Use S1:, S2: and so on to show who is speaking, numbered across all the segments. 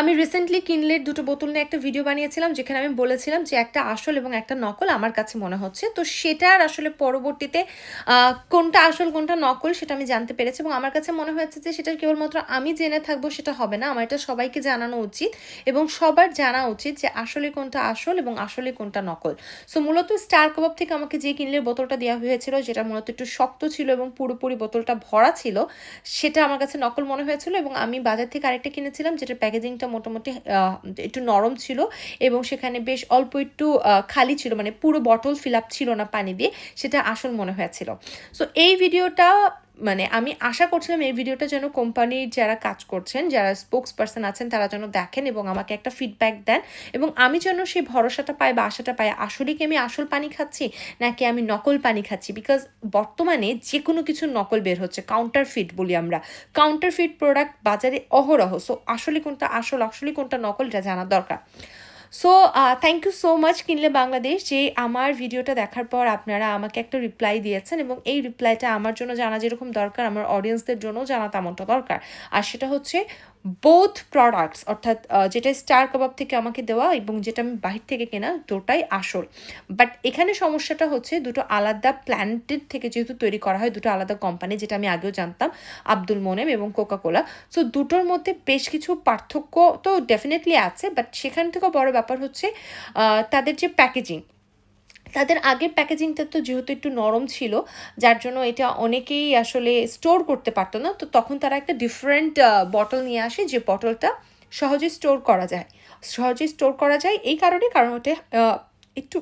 S1: আমি রিসেন্টলি কিনলের দুটো বোতল নিয়ে একটা ভিডিও বানিয়েছিলাম, যেখানে আমি বলেছিলাম যে একটা আসল এবং একটা নকল আমার কাছে মনে হচ্ছে। তো সেটার আসলে পরবর্তীতে কোনটা আসল, কোনটা নকল সেটা আমি জানতে পেরেছি এবং আমার কাছে মনে হয়েছে যে সেটা কেবলমাত্র আমি জেনে থাকব সেটা হবে না। আমার এটা সবাইকে জানানো উচিত এবং সবার জানা উচিত যে আসলে কোনটা আসল এবং আসলে কোনটা নকল। সো মূলত স্টার কাবাব থেকে আমাকে যে কিনলের বোতলটা দেওয়া হয়েছিল, যেটা মূলত একটু শক্ত ছিল এবং পুরোপুরি বোতলটা ভরা ছিল, সেটা আমার কাছে নকল মনে হয়েছিল এবং আমি বাজার থেকে আরেকটা কিনেছিলাম যেটা প্যাকেজিংটা মোটামুটি আহ, একটু নরম ছিল এবং সেখানে বেশ অল্প একটু খালি ছিল মানে পুরো বটল ফিল আপ ছিল না পানি দিয়ে সেটা আসল মনে হয়েছিল। সো এই ভিডিওটা মানে আমি আশা করছিলাম এই ভিডিওটা যেন কোম্পানির যারা কাজ করছেন, যারা স্পোক্স পার্সন আছেন, তারা যেন দেখেন এবং আমাকে একটা ফিডব্যাক দেন এবং আমি যেন সেই ভরসাটা পাই বা আশাটা পাই, আসলে কি আমি আসল পানি খাচ্ছি নাকি আমি নকল পানি খাচ্ছি? বিকজ বর্তমানে যে কোনো কিছু নকল বের হচ্ছে কাউন্টার ফিট বলি আমরা। কাউন্টার ফিট প্রোডাক্ট বাজারে অহরহ সো আসলে কোনটা আসল, আসলে কোনটা নকল, এটা জানা দরকার। So thank you so much Kinley Bangladesh যে আমার ভিডিওটা দেখার পর আপনারা আমাকে একটা রিপ্লাই দিয়েছেন এবং এই রিপ্লাইটা আমার জন্য জানা যেরকম দরকার, আমার অডিয়েন্সদের জন্য জানা তেমনটা দরকার। আর সেটা হচ্ছে বোথ প্রোডাক্টস অর্থাৎ যেটা স্টার কাবাব থেকে আমাকে দেওয়া এবং যেটা আমি বাহির থেকে কেনা, দুটাই আসল। বাট এখানে সমস্যাটা হচ্ছে দুটো আলাদা প্ল্যান্টের থেকে যেহেতু তৈরি করা হয়, দুটো আলাদা কোম্পানি যেটা আমি আগেও জানতাম, আব্দুল মোনেম এবং কোকা কোলা সো দুটোর মধ্যে বেশ কিছু পার্থক্য তো ডেফিনেটলি আছে বাট সেখান থেকেও বড় ব্যাপার হচ্ছে তাদের যে প্যাকেজিং তাদের আগের প্যাকেজিংটা তো যেহেতু একটু নরম ছিল, যার জন্য এটা অনেকেই আসলে স্টোর করতে পারতো না। তো তখন তারা একটা ডিফারেন্ট বটল নিয়ে আসে যে বটলটা সহজে স্টোর করা যায়। সহজে স্টোর করা যায় এই কারণে, কারণ ওটা একটু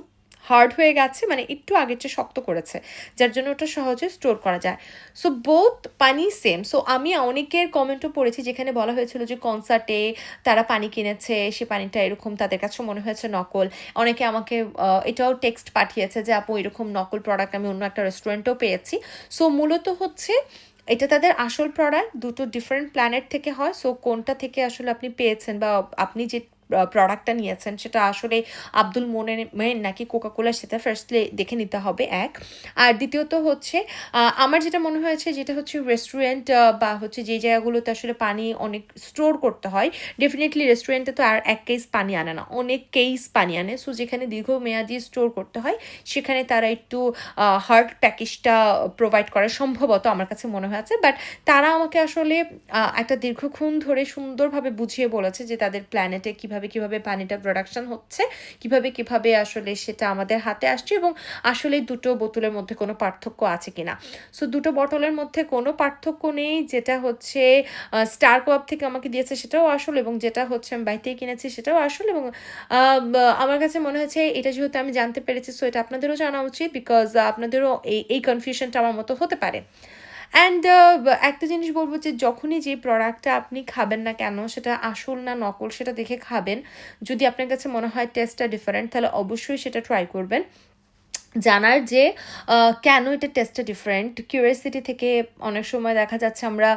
S1: হার্ড হয়ে গেছে মানে একটু আগের চেয়ে শক্ত করেছে, যার জন্য ওটা সহজে স্টোর করা যায়। সো বোথ পানি সেম সো আমি অনেকের কমেন্টও পড়েছি যেখানে বলা হয়েছিল যে কনসার্টে তারা পানি কিনেছে, সে পানিটা এরকম তাদের কাছে মনে হয়েছে নকল। অনেকে আমাকে এটাও টেক্সট পাঠিয়েছে যে, আপু, এরকম নকল প্রোডাক্ট আমি অন্য একটা রেস্টুরেন্টেও পেয়েছি। সো মূলত হচ্ছে এটা তাদের আসল প্রোডাক্ট দুটো ডিফারেন্ট প্ল্যানেট থেকে হয়। সো কোনটা থেকে আসলে আপনি পেয়েছেন বা আপনি যে প্রোডাক্টটা নিয়েছেন, সেটা আসলে আব্দুল মোনের মেন নাকি কোকাকোলা সেটা ফার্স্টলি দেখে নিতে হবে, এক। আর দ্বিতীয়ত হচ্ছে আমার যেটা মনে হয়েছে যেটা হচ্ছে রেস্টুরেন্ট বা হচ্ছে যে জায়গাগুলোতে আসলে পানি অনেক স্টোর করতে হয় ডেফিনেটলি রেস্টুরেন্টে তো আর এক কেস পানি আনে না, অনেক কেস পানি আনে। সো যেখানে দীর্ঘমেয়াদী স্টোর করতে হয়, সেখানে তারা একটু হার্ড প্যাকেজটা প্রোভাইড করা সম্ভবত আমার কাছে মনে হয়েছে। বাট তারা আমাকে আসলে একটা দীর্ঘক্ষণ ধরে সুন্দরভাবে বুঝিয়ে বলেছে যে তাদের প্ল্যানেটে কীভাবে কীভাবে কীভাবে পানিটা প্রোডাকশন হচ্ছে, কীভাবে কীভাবে আসলে সেটা আমাদের হাতে আসছে এবং আসলে দুটো বোতলের মধ্যে কোনো পার্থক্য আছে কিনা। সো দুটো বোতলের মধ্যে কোনো পার্থক্য নেই, যেটা হচ্ছে স্টার কাবাব থেকে আমাকে দিয়েছে সেটাও আসল এবং যেটা হচ্ছে আমি থেকে কিনেছি সেটাও আসল এবং আমার কাছে মনে হয়েছে এটা যেহেতু আমি জানতে পেরেছি সো এটা আপনাদেরও জানা উচিত বিকজ আপনাদেরও এই এই কনফিউশনটা আমার মতো হতে পারে। অ্যান্ড একটা জিনিস বলব যে যখনই যে প্রোডাক্টটা আপনি খাবেন না কেন, সেটা আসল না নকল, সেটা দেখে খাবেন। যদি আপনার কাছে মনে হয় টেস্টটা ডিফারেন্ট তাহলে অবশ্যই সেটা ট্রাই করবেন। জানার যে কেন এটা টেস্টটা ডিফারেন্ট কিউরিয়াসিটি থেকে অনেক সময় দেখা যাচ্ছে আমরা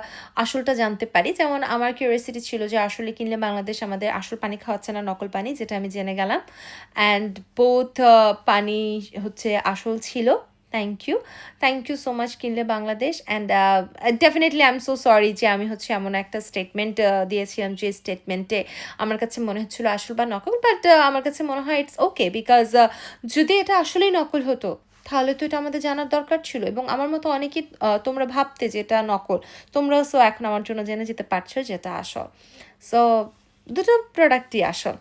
S1: আসলটা জানতে পারি। যেমন আমার কিউরিয়াসিটি ছিল যে আসলে কিনলে বাংলাদেশ আমাদের আসল পানি খাওয়াচ্ছে না নকল পানি, যেটা আমি জেনে গেলাম। অ্যান্ড বোথ পানি হচ্ছে আসল ছিল। Thank you thank you so much Kinley Bangladesh and definitely I am so sorry যে আমি হচ্ছে এমন একটা স্টেটমেন্ট দিয়েছিলাম যে স্টেটমেন্টে আমার কাছে মনে হচ্ছিল আসল বা নকল বাট আমার কাছে মনে হয় ইটস ওকে বিকজ যদি এটা আসলেই নকল হতো, তাহলে তো এটা আমাদের জানার দরকার ছিল। এবং আমার মতো অনেকেই তোমরা ভাবতে যে এটা নকল। তোমরাও সো এখন আমার জন্য জেনে যেতে পারছ যে এটা আসল। সো দুটো প্রোডাক্টই আসল।